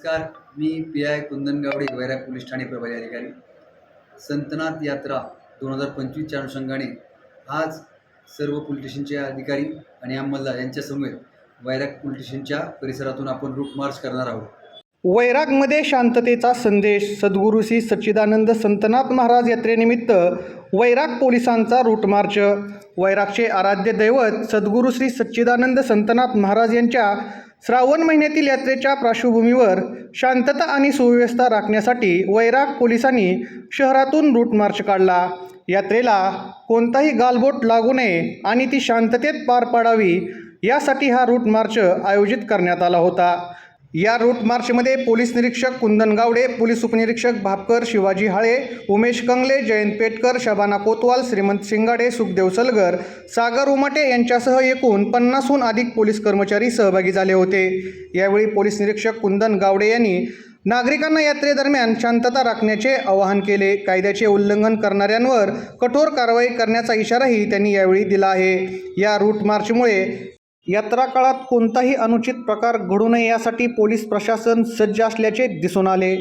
नमस्कार मी P I Kundan Gawade Vairag police Thane प्रभारी अधिकारी. संतनाथ यात्रा दोन हजार पंचवीसच्या अनुषंगाने आज सर्व पोलीस स्टेशनचे अधिकारी आणि अंमलदार यांच्यासमवेत वैराग पोलीस स्टेशनच्या परिसरातून आपण रूट मार्च करणार आहोत. वैरागमध्ये शांततेचा संदेश सद्गुरू श्री सच्चिदानंद संतनाथ महाराज यात्रेनिमित्त वैराग पोलिसांचा रूट मार्च वैरागचे आराध्य दैवत सद्गुरू श्री सच्चिदानंद संतनाथ महाराज यांच्या श्रावण महिन्यातील यात्रेच्या पार्श्वभूमीवर शांतता आणि सुव्यवस्था राखण्यासाठी वैराग पोलिसांनी शहरातून रूट मार्च काढला. यात्रेला कोणताही गालबोट लागू नये आणि ती शांततेत पार पाडावी यासाठी हा रूट मार्च आयोजित करण्यात आला होता. या रूट मार्चमध्ये पोलीस निरीक्षक कुंदन गावडे पोलीस उपनिरीक्षक भापकर शिवाजी हाळे उमेश कंगले जयंत पेटकर शबाना कोतवाल श्रीमंत शिंगाडे सुखदेव सलगर सागर उमाटे यांच्यासह एकूण पन्नासहून अधिक पोलीस कर्मचारी सहभागी झाले होते. यावेळी पोलीस निरीक्षक कुंदन गावडे यांनी नागरिकांना यात्रेदरम्यान शांतता राखण्याचे आवाहन केले. कायद्याचे उल्लंघन करणाऱ्यांवर कठोर कारवाई करण्याचा इशाराही त्यांनी यावेळी दिला आहे. या रूट मार्चमुळे यात्रा काळात कोणताही अनुचित प्रकार घडू नये यासाठी पोलीस प्रशासन सज्ज असल्याचे दिसून आले.